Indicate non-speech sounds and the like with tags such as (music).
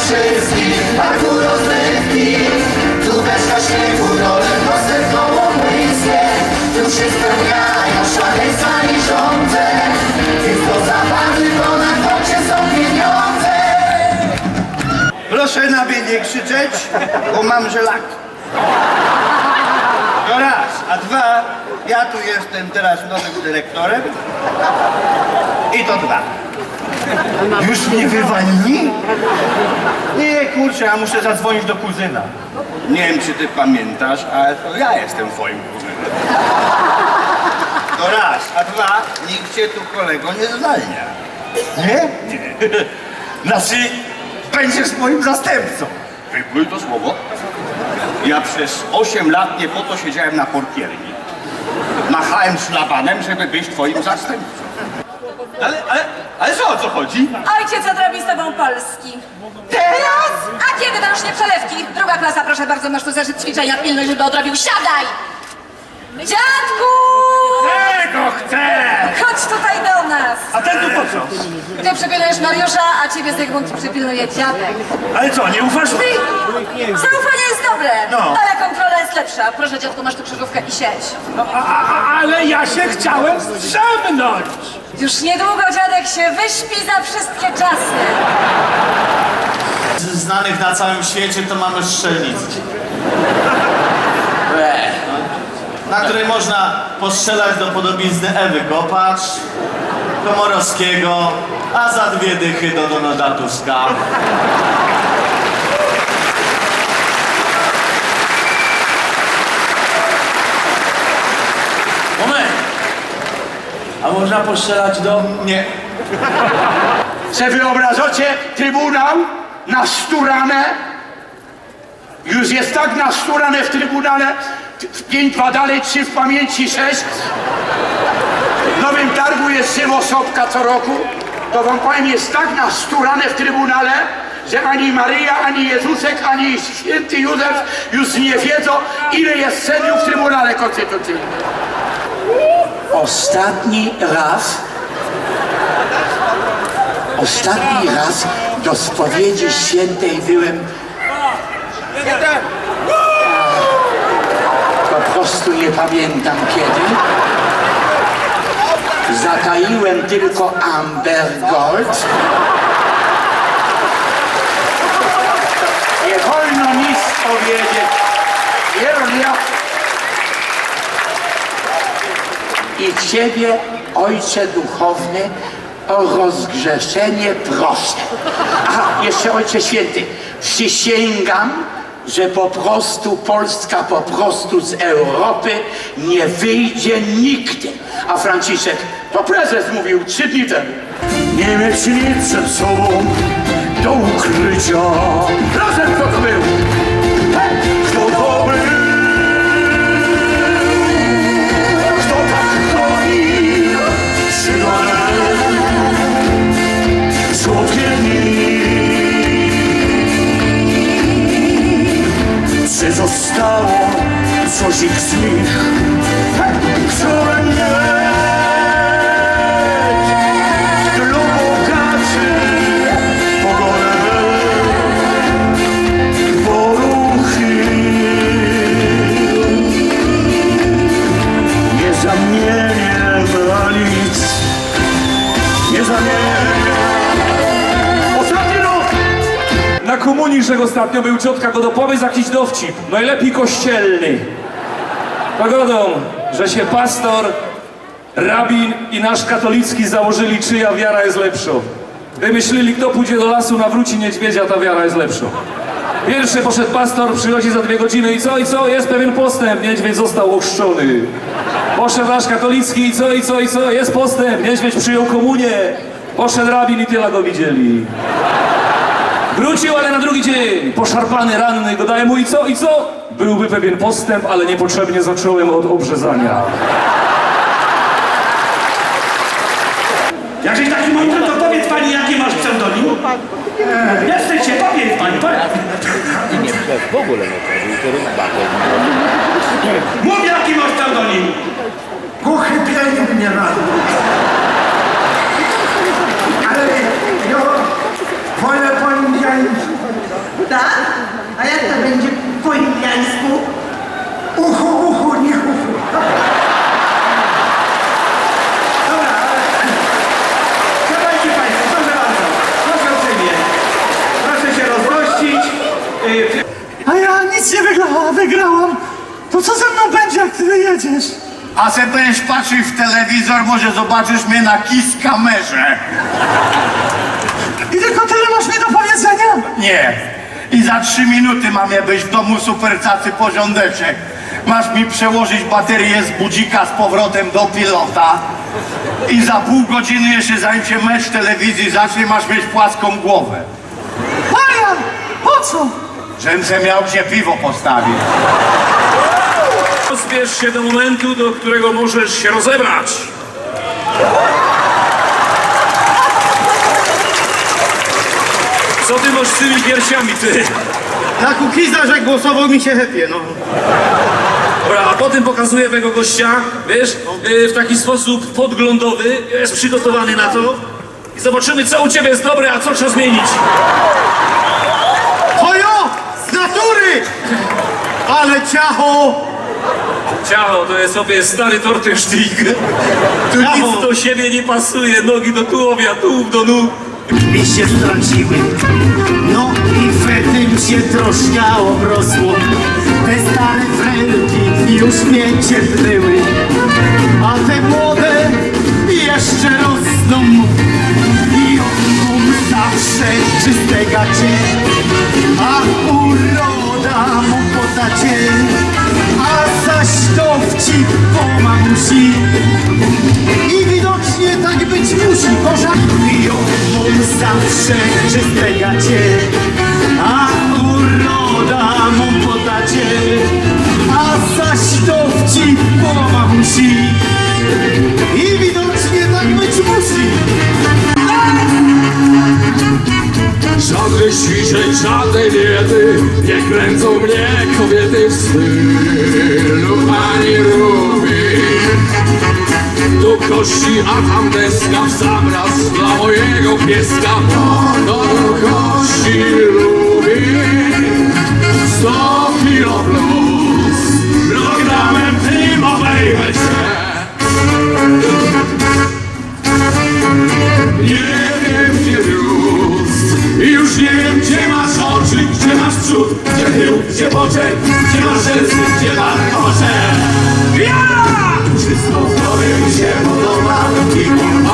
wszystkich, tu rozrywki Tu Tu szaleństwa i bo są pieniądze Proszę na mnie nie krzyczeć, bo mam żelak. To raz, a dwa, ja tu jestem teraz nowym dyrektorem. I to dwa. Już mnie wywalili? Nie, kurczę, ja muszę zadzwonić do kuzyna. Nie wiem, czy ty pamiętasz, ale to ja jestem twoim kuzynem. To raz, a dwa, nikt cię tu kolego nie zwalnia. Nie? Nie. (laughs) Znaczy, będziesz moim zastępcą. Wypluj to słowo. Ja przez 8 lat nie po to siedziałem na portierni. Machałem szlabanem, żeby być twoim zastępcą. Ale, ale, ale co o co chodzi? Ojciec odrobi z tobą Polski. Teraz? A kiedy dasz nie przelewki? Druga klasa, proszę bardzo, masz tu zeszyt ćwiczenia, pilnuj, żeby odrobił. Siadaj! Dziadku! Tego chcę! Chodź tutaj do nas. A ten tu po co? Ty przypilnujesz Mariusza, a ciebie Zygmunt przypilnuje dziadek. Ale co, nie ufasz mi? Zaufanie jest dobre, No. ale kontrola jest lepsza. Proszę dziadku, masz tu krzyżówkę i siedź. Ale ja się chciałem strzemnąć! Już niedługo dziadek się wyśpi za wszystkie czasy. Z znanych na całym świecie to mamy strzelnicę. (laughs) Na której można postrzelać do podobizny Ewy Kopacz, Komorowskiego, a za dwie dychy do Donalda Tuska. Moment! A można postrzelać do... Nie. Se wyobrażacie Trybunał na szturanę? Już jest tak na szturanę w Trybunale, w 5 dwa dalej, 3 w pamięci, 6. W Nowym Targu jest żywosobka co roku. To wam powiem, jest tak na szturanę w Trybunale, że ani Maryja, ani Jezusek, ani święty Józef już nie wiedzą, ile jest sędziów w Trybunale Konstytucyjnym. Ostatni raz Ostatni raz do spowiedzi świętej byłem. Po prostu nie pamiętam kiedy. Zataiłem tylko Amber Gold. Nie wolno nic powiedzieć. Wierunia. I Ciebie, Ojcze Duchowny, o rozgrzeszenie proszę. A jeszcze Ojcze Święty, przysięgam, że po prostu Polska po prostu z Europy nie wyjdzie nigdy. A Franciszek, to prezes mówił trzy dni temu. Nie mieć nic przed sobą do ukrycia. Razem to Na nic Nie zamienię Ostatni rok! Na komunii, że ostatnio był ciotka go dopowiedz jakiś dowcip. Najlepiej kościelny. Pogodą, że się pastor, rabin i nasz katolicki założyli, czyja wiara jest lepsza. Wymyślili, kto pójdzie do lasu, nawróci niedźwiedzia, ta wiara jest lepsza. Pierwszy poszedł pastor, przychodzi za dwie godziny i co, i co, jest pewien postęp, niedźwiedź został ochrzczony. Poszedł nasz katolicki i co, i co, i co, jest postęp, niedźwiedź przyjął komunię. Poszedł rabin i tyle go widzieli. Wrócił, ale na drugi dzień, poszarpany, ranny, go daje mu i co, i co? Byłby pewien postęp, ale niepotrzebnie zacząłem od obrzezania. Jak żeś taki mądry, to powiedz pani, jaki masz pseudonim? Nie wstydź się, powiedz pani, powiedz. w ogóle nie chodził, to rybakiem. Mów, jaki masz pseudonim. Głuchy pieniądz nie ma. Ale ja wolę powiedzieć wygrałam, to co ze mną będzie, jak ty wyjedziesz? A se będziesz patrzył w telewizor, może zobaczysz mnie na kiss kamerze. I tylko tyle masz mi do powiedzenia? Nie. I za trzy minuty mam ja być w domu supercacy porządeczek. Masz mi przełożyć baterię z budzika z powrotem do pilota. I za pół godziny jeszcze zanim się mecz telewizji zacznie, masz mieć płaską głowę. Marian, po co? Żebym se miał gdzie piwo postawić. Zbierz się do momentu, do którego możesz się rozebrać. Co ty masz z tymi piersiami, ty? Na kukiza, że głosował mi się hepie, no. Dobra, a potem pokazuję tego gościa, wiesz, yy, w taki sposób podglądowy, jest przygotowany na to i zobaczymy, co u ciebie jest dobre, a co trzeba zmienić. Ale ciacho! Ciało to jest sobie stary tortensztik. Tu nic do siebie nie pasuje, nogi do tułowia, tułów do nóg. mi się straciły No i fetym się troszkę obrosło. Te stare frelki już mnie cierpnęły A te młode jeszcze rosną. I odkum zawsze czyste gacie. A uroda mu podacie A zaś dowcip po mamusi i widocznie tak być musi, bo żartują mu zawsze czyste gacie, a uroda mu podacie, a zaś dowcip po mamusi. Żadnych ćwiczeń, żadnej diety Nie kręcą mnie kobiety w stylu Ani rubi Tu kości, a tam deska W sam raz dla mojego pieska. To kości lubi przód Gdzie tył, gdzie boczek, gdzie masz rzęsy, gdzie warkocze Ja! Wszystko tobie mi się podoba I